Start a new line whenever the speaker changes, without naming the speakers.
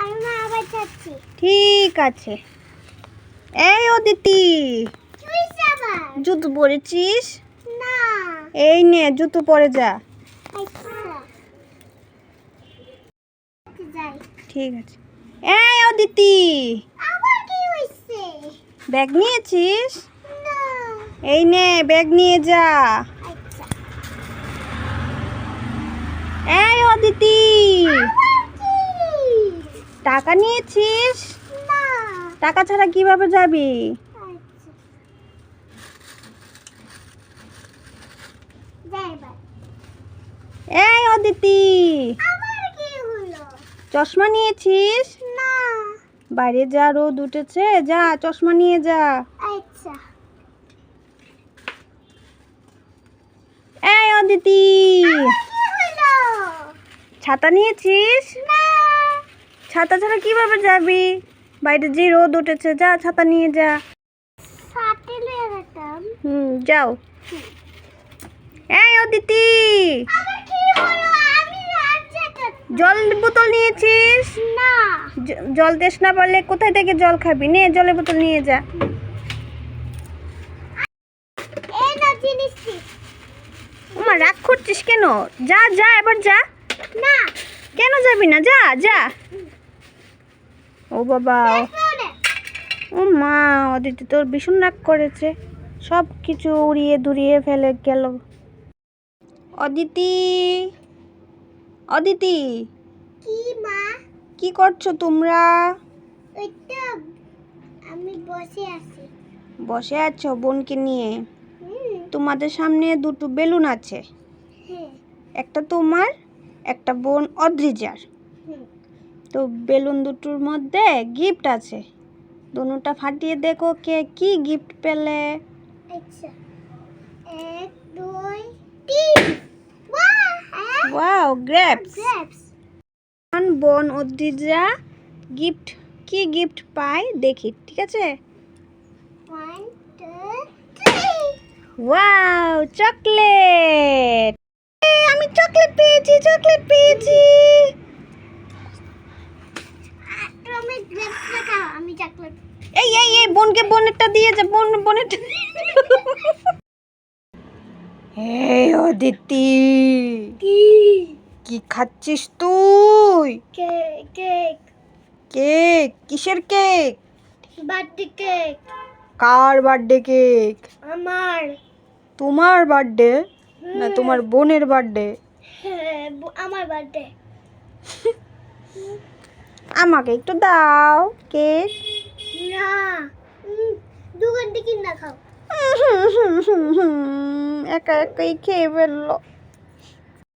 আমি মা আবার যাচ্ছি।
ঠিক আছে। এই অদিতি জুতো পরেছিস?
না।
এই নে জুতো পরে যা।
আচ্ছা।
ঠিক আছে। এই অদিতি ব্যাগ নিয়েছিস? এই নে ব্যাগ নিয়ে যা।
আচ্ছা।
এই অদিতি। টাকা নিয়েছিস? টাকা ছাড়া কীভাবে যাবি?
আচ্ছা।
এই অদিতি। চশমা নিয়েছিস? বাইরে যা রোদ উঠেছে যা চশমা নিয়ে যা।
আচ্ছা।
এই অদিতি। ছাতা নিয়েছিস?
না।
ছাতা ছাড়া কীভাবে যাবি? বাইরে যে রোদ উঠেছে যা ছাতা নিয়ে যা। হুম যাও। এই অদিতি! জল বোতল নিয়েছিস?
না।
জল তেস না পারলে কোথায় থেকে জল খাবি? নে জলের বোতল নিয়ে যা। ওমা রাগ করছিস কেন? যা যা এবার যা।
না।
কেন যাবি না? যা যা। ও বাবা। ও মা অদিতি তোর ভীষণ রাগ করেছে। সব কিছু উড়িয়ে ধুরিয়ে ফেলে গেল। অদিতি অদিতি।
কি মা?
কি করছ তোমরা?
আমি বসে আছি।
বসে আছো বোনকে নিয়ে? তোমাদের সামনে দুটো বেলুন আছে।
হ্যাঁ।
একটা তোমার একটা বোন অদ্রিজার। তো বেলুন দুটোর মধ্যে গিফট আছে। দুটা ফাটিয়ে দেখো কে কি গিফট পেলে।
আচ্ছা। এক দুই তিন। ওয়াও
গ্রেপস বোন অদ্রিজা গিফট কি গিফট পায় দেখি ঠিক আছে? ওয়াও চকলেট আমি চকলেট পেয়েছি চকলেট পেয়েছি
তুমি গ্রেপস খাও আমি চকলেট
এই এই বোনকে বোনেরটা দিয়ে যা বোন বোনেরটা এই অদিতি
কি?
কি খাচ্ছিস তুই?
Cake cake.
কিসের কেক?
Birthday cake.
কার বার্থডে কেক?
আমার।
তোমার বার্থডে? না তোমার বোনের বার্থডে?
হ্যাঁ আমার বার্থডে।
আমাকে একটু দাও কেক।
না। উম, ঘণ্টা কিনা খাও
একা একাই খেয়ে ফেলল